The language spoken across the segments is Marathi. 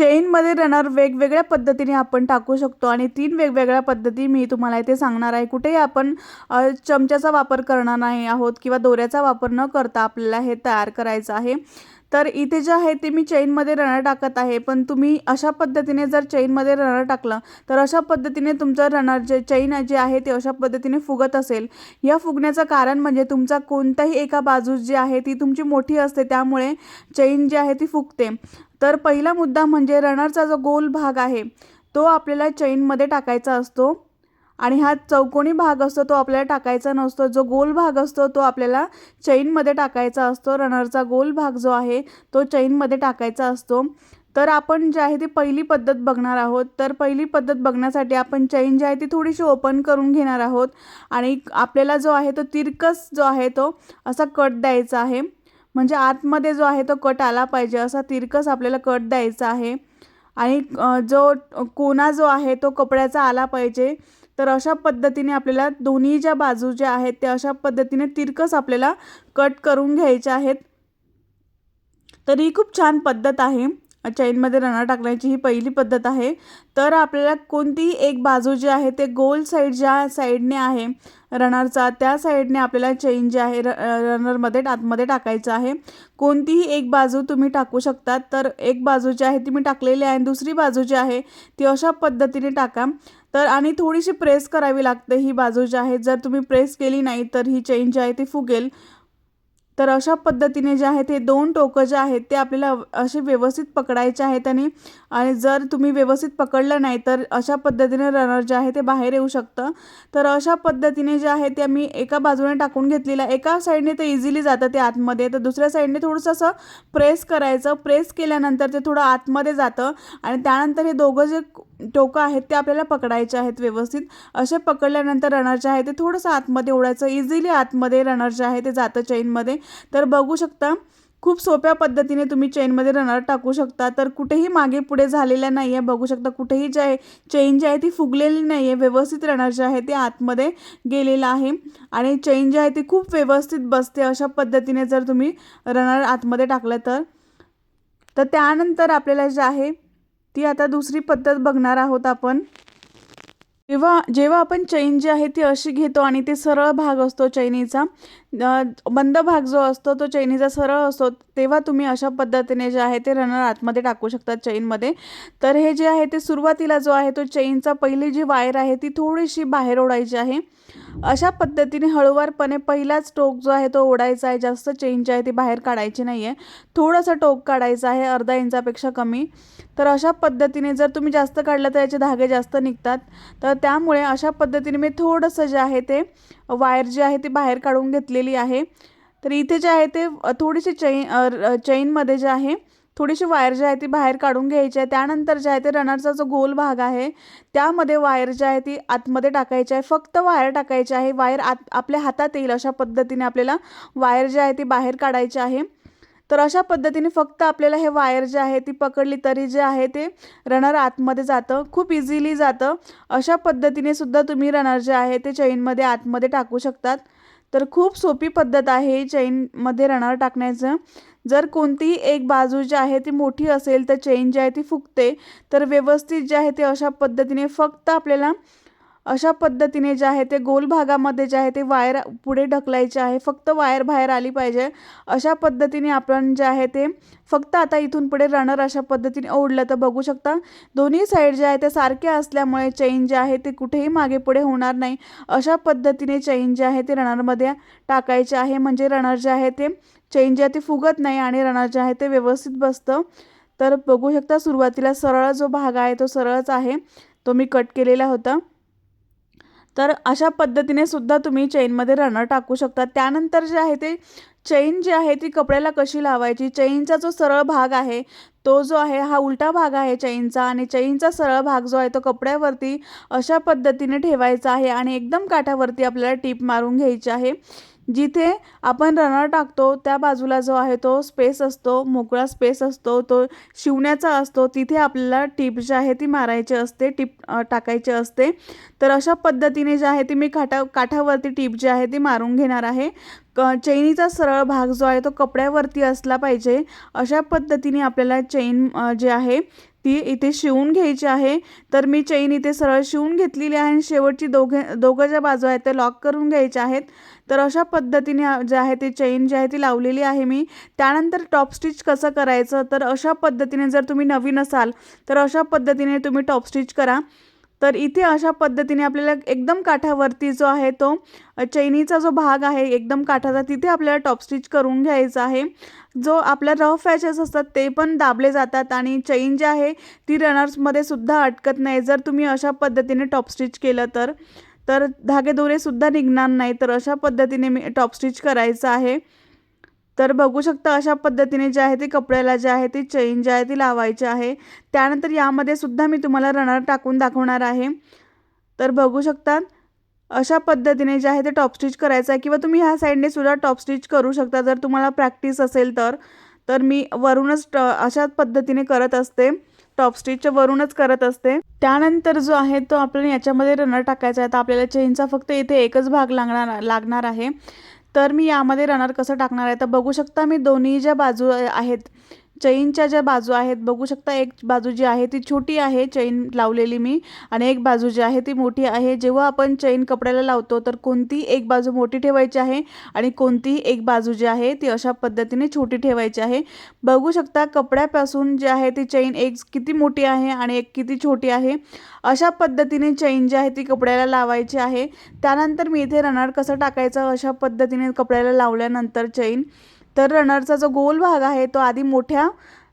चेनमध्ये रनर वेगवेगळ्या पद्धतीने आपण टाकू शकतो आणि तीन वेगवेगळ्या पद्धती मी तुम्हाला इथे सांगणार आहे. कुठेही आपण चमच्याचा वापर करणार नाही आहोत किंवा दोऱ्याचा वापर न करता आपल्याला हे तयार करायचं आहे. तर इथे जे आहे ते मी चेनमध्ये रनर टाकत आहे. पण तुम्ही अशा पद्धतीने जर चेनमध्ये रनर टाकलं तर अशा पद्धतीने तुमचं रनर जे चेन जे आहे ते अशा पद्धतीने फुगत असेल. या फुगण्याचं कारण म्हणजे तुमचा कोणताही एका बाजू जी आहे ती तुमची मोठी असते त्यामुळे चेन जी आहे ती फुगते. तर पहिला मुद्दा म्हणजे रनरचा जो गोल भाग आहे तो आपल्याला चेनमध्ये टाकायचा असतो. आणि हा चौकोनी भाग असतो तो आपल्याला टाकायचा नसतो. जो गोल भाग असतो तो आपल्याला चैनमध्ये टाकायचा असतो. रनरचा गोल भाग जो आहे तो चैनमध्ये टाकायचा असतो. तर आपण जे आहे ती पहिली पद्धत बघणार आहोत. तर पहिली पद्धत बघण्यासाठी आपण चैन जी आहे ती थोडीशी ओपन करून घेणार आहोत. आणि आपल्याला जो आहे तो तिरकस जो आहे तो असा कट द्यायचा आहे. म्हणजे आतमध्ये जो आहे तो कट आला पाहिजे. असा तिरकस आपल्याला कट द्यायचा आहे. आणि जो कोना जो आहे तो कपड्याचा आला पाहिजे. तर अशा पद्धतीने आपल्याला दोन्ही ज्या बाजू ज्या आहेत त्या अशा पद्धतीने तिरकस आपल्याला कट करून घ्यायच्या आहेत. तर ही खूप छान पद्धत आहे. चैनमध्ये रनर टाकण्याची ही पहिली पद्धत आहे. तर आपल्याला कोणतीही एक बाजू जी आहे ते गोल साईड ज्या साईडने आहे रनरचा त्या साईडने आपल्याला चेन जे आहे र रनरमध्ये आतमध्ये टाकायचं आहे. कोणतीही एक बाजू तुम्ही टाकू शकतात तर एक बाजू जी आहे ती मी टाकलेली आहे आणि दुसरी बाजू जी आहे ती अशा पद्धतीने टाका. तर आणि थोडीशी प्रेस करावी लागते ही बाजू जी आहे. जर तुम्ही प्रेस केली नाही तर ही चेन जी आहे ती फुगेल. तर अशा पद्धतीने जे आहे ते दोन टोकं जे आहेत ते आपल्याला असे व्यवस्थित पकडायचे आहेत आणि आणि जर तुम्ही व्यवस्थित पकडलं नाही तर अशा पद्धतीने रनर जे आहे ते बाहेर येऊ शकतं. तर अशा पद्धतीने जे आहे ते मी एका बाजूने टाकून घेतलेलं एका साईडने ते इझिली जातं ते आतमध्ये. तर दुसऱ्या साईडने थोडंसं असं प्रेस करायचं. प्रेस केल्यानंतर ते थोडं आतमध्ये जातं. आणि त्यानंतर हे दोघं जे टोकं आहेत ते आपल्याला पकडायचे आहेत व्यवस्थित. असे पकडल्यानंतर रनर जे आहे ते थोडंसं आतमध्ये ओढायचं इझिली आतमध्ये रनर जे आहे ते जातं चेनमध्ये तर बघू शकता खूप सोप्या पद्धतीने तुम्ही चेनमध्ये रनर टाकू शकता. तर कुठेही मागे पुढे झालेल्या नाही आहे बघू शकता कुठेही जे आहे चेन जी आहे ती फुगलेली नाही आहे व्यवस्थित रनर जे आहे ते आतमध्ये गेलेलं आहे. आणि चेन जी आहे ती खूप व्यवस्थित बसते अशा पद्धतीने जर तुम्ही रनर आतमध्ये टाकलं तर. तर त्यानंतर आपल्याला जे आहे ती आता दुसरी पद्धत बघणार आहोत आपण. जेव्हा जेव्हा आपण चैन जी आहे ती अशी घेतो आणि ते सरळ भाग असतो चैनीचा मंद बंद भाग जो असतो तो चैनीचा सरळ असतो तेव्हा तुम्ही अशा पद्धतीने जे आहे ते रनर आतमध्ये टाकू शकतात चैनमध्ये. तर हे जे आहे ते सुरुवातीला जो आहे तो चैनचा पहिली जी वायर आहे ती थोडीशी बाहेर ओढायची आहे. अशा पद्धतीने हळूवारपणे पहिलाच टोक जो आहे तो ओढायचा आहे जास्त चेन जी आहे ती बाहेर काढायची नाही आहे थोडंसं टोक काढायचं आहे अर्धा इंचापेक्षा कमी. तर अशा पद्धतीने जर तुम्ही जास्त काढलं तर याचे धागे जास्त निघतात. तर त्यामुळे अशा पद्धतीने मी थोडंसं जे आहे ते वायर जी आहे ती बाहेर काढून घेतली. घेतलेली आहे. तर इथे जे आहे ते थोडीशी चैन चैनमध्ये जे आहे थोडीशी वायर जी आहे ती बाहेर काढून घ्यायची आहे. त्यानंतर जे आहे ते रनरचा जो गोल भाग आहे त्यामध्ये वायर जी आहे ती आतमध्ये टाकायची आहे. फक्त वायर टाकायची आहे. वायर आत आपल्या हातात येईल अशा पद्धतीने आपल्याला वायर जी आहे ती बाहेर काढायची आहे. तर अशा पद्धतीने फक्त आपल्याला हे वायर जे आहे ती पकडली तरी जे आहे ते रनर आतमध्ये जातं. खूप इझिली जातं. अशा पद्धतीने सुद्धा तुम्ही रनर जे आहे ते चैनमध्ये आतमध्ये टाकू शकतात. तर खूप सोपी पद्धत आहे चेनमध्ये चैनमध्ये रनर टाकण्याचं. जर कोणतीही एक बाजू जी आहे ती मोठी असेल तर चेन जी आहे ती फुगते. तर व्यवस्थित जे आहे ते अशा पद्धतीने फक्त आपल्याला अशा पद्धतीने जे आहे ते गोल भागामध्ये जे आहे ते वायर पुढे ढकलायचे आहे. फक्त वायर बाहेर आली पाहिजे. अशा पद्धतीने आपण जे आहे ते फक्त आता इथून पुढे रनर अशा पद्धतीने ओढलं तर बघू शकता. दोन्ही साईड जे आहे ते सारखे असल्यामुळे चेन जे आहे ते कुठेही मागे पुढे होणार नाही. अशा पद्धतीने चेन जे आहे ते रनरमध्ये टाकायचे आहे. म्हणजे रनर जे आहे ते चेन जे आहे ते फुगत नाही आणि रनर जे आहे ते व्यवस्थित बसतं. तर बघू शकता सुरुवातीला सरळ जो भाग आहे तो सरळच आहे. तो मी कट केलेला होता. तर अशा पद्धतीने सुद्धा तुम्ही चेनमध्ये रनर टाकू शकता. त्यानंतर जे आहे ते चेन जी आहे ती कपड्याला कशी लावायची? चेनचा जो सरळ भाग आहे तो जो आहे हा उलटा भाग आहे चेनचा आणि चेनचा सरळ भाग जो आहे तो कपड्यावरती अशा पद्धतीने ठेवायचा आहे आणि एकदम काठावरती आपल्याला टीप मारून घ्यायची आहे. जिथे आपण रनर टाकतो त्या बाजूला जो आहे तो स्पेस असतो मोकळा स्पेस असतो तो शिवण्याचा असतो तिथे आपल्याला टीप जी आहे ती मारायची असते टीप टाकायची असते. तर अशा पद्धतीने जे आहे ती मी काठा काठावरती टीप जी आहे ती मारून घेणार आहे. क चैनीचा सरळ भाग जो आहे तो कपड्यावरती असला पाहिजे. अशा पद्धतीने आपल्याला चैन जे आहे ती इथे शिवून घ्यायची आहे. तर मी चैन इथे सरळ शिवून घेतलेली आहे आणि शेवटची दोघे दोघं ज्या बाजू आहेत ते लॉक करून घ्यायच्या आहेत. तर अशा पद्धतीने जे आहे ते चैन जी आहे ती लावलेली आहे मी. त्यानंतर टॉप स्टिच कसं करायचं? तर अशा पद्धतीने जर तुम्ही नवीन असाल तर अशा पद्धतीने तुम्ही टॉप स्टिच करा. तर इथे अशा पद्धतीने आपल्याला एकदम काठावरती जो आहे तो चैनीचा जो भाग आहे एकदम काठाचा तिथे आपल्याला टॉप स्टिच करून घ्यायचा आहे. जो आपल्या रफ फॅचेस असतात ते पण दाबले जातात आणि चैन जी आहे ती रनर्समध्ये सुद्धा अटकत नाही. जर तुम्ही अशा पद्धतीने टॉप स्टिच केलं तर तर धागेदोरेसुद्धा निघणार नाही. तर अशा पद्धतीने मी टॉप स्टिच करायचं आहे. तर बघू शकता अशा पद्धतीने जे आहे ते कपड्याला जे आहे ती चेन जी आहे ती लावायची आहे. त्यानंतर यामध्ये सुद्धा मी तुम्हाला रनर टाकून दाखवणार आहे. तर बघू शकता अशा पद्धतीने जे आहे ते टॉप स्टिच करायचं आहे किंवा तुम्ही ह्या साईडने सुद्धा टॉप स्टिच करू शकता. जर तुम्हाला प्रॅक्टिस असेल तर तर मी वरूनच ट अशा पद्धतीने करत असते. टॉप स्टिचच्या वरूनच करत असते. त्यानंतर जो आहे तो आपल्याला याच्यामध्ये रनर टाकायचा आहे. तर आपल्याला चेनचा फक्त इथे एकच भाग लागणार लागणार आहे. तर मी यामध्ये रनर कसं टाकणार आहे? तर बघू शकता मी दोन्ही ज्या बाजू आहेत चैनच्या ज्या बाजू आहेत बघू शकता एक बाजू जी आहे ती छोटी आहे चैन लावलेली मी आणि एक बाजू जी आहे ती मोठी आहे. जेव्हा आपण चैन कपड्याला लावतो तर कोणती एक बाजू मोठी ठेवायची आहे आणि कोणतीही एक बाजू जी आहे ती अशा पद्धतीने छोटी ठेवायची आहे. बघू शकता कपड्यापासून जे आहे ती चैन एक किती मोठी आहे आणि एक किती छोटी आहे. अशा पद्धतीने चैन जी आहे ती कपड्याला लावायची आहे. त्यानंतर मी इथे रनर कसं टाकायचं? अशा पद्धतीने कपड्याला लावल्यानंतर चैन तर रनरचा जो गोल भाग आहे तो आधी मोठ्या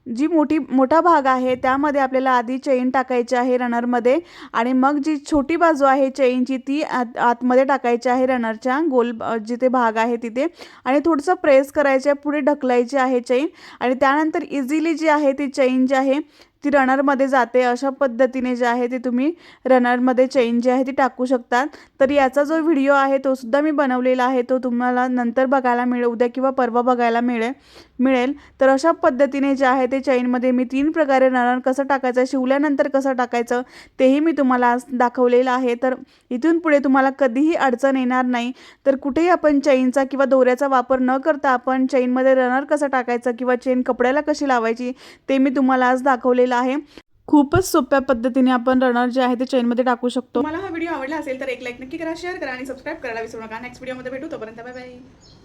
जी मोठी मोठा भाग आहे त्यामध्ये आपल्याला आधी चैन टाकायची आहे रनरमध्ये आणि मग जी छोटी बाजू आहे चैनची ती आत आतमध्ये टाकायची आहे रनरच्या गोल जिथे भाग आहे तिथे आणि थोडंसं प्रेस करायचं आहे पुढे ढकलायची आहे चैन आणि त्यानंतर इझिली जी आहे ती चैन जी आहे ती रनरमध्ये जाते. अशा पद्धतीने जे आहे ते तुम्ही रनरमध्ये चैन जी आहे ती टाकू शकतात. तर याचा जो व्हिडिओ आहे तो सुद्धा मी बनवलेला आहे. तो तुम्हाला नंतर बघायला मिळेल. उद्या किंवा परवा बघायला मिळेल मिळेल. तर अशा पद्धतीने जे आहे ते चैनमध्ये मी तीन प्रकारे रनर कसं टाकायचं शिवल्यानंतर कसं टाकायचं तेही मी तुम्हाला आज दाखवलेलं आहे. तर इथून पुढे तुम्हाला कधीही अडचण येणार नाही. तर कुठेही आपण चैनचा किंवा दोऱ्याचा वापर न करता आपण चैनमध्ये रनर कसं टाकायचं किंवा चेन कपड्याला कशी लावायची ते मी तुम्हाला आज दाखवलेलं आहे. खूपच सोप्या पद्धतीने आपण रनर जे आहे ते चेनमध्ये टाकू शकतो. मला हा व्हिडिओ आवडला असेल तर एक लाईक नक्की करा शेअर करा आणि सबस्क्राईब करायला विसरू नका. नेक्स्ट व्हिडिओमध्ये भेटू तोपर्यंत बाय बाय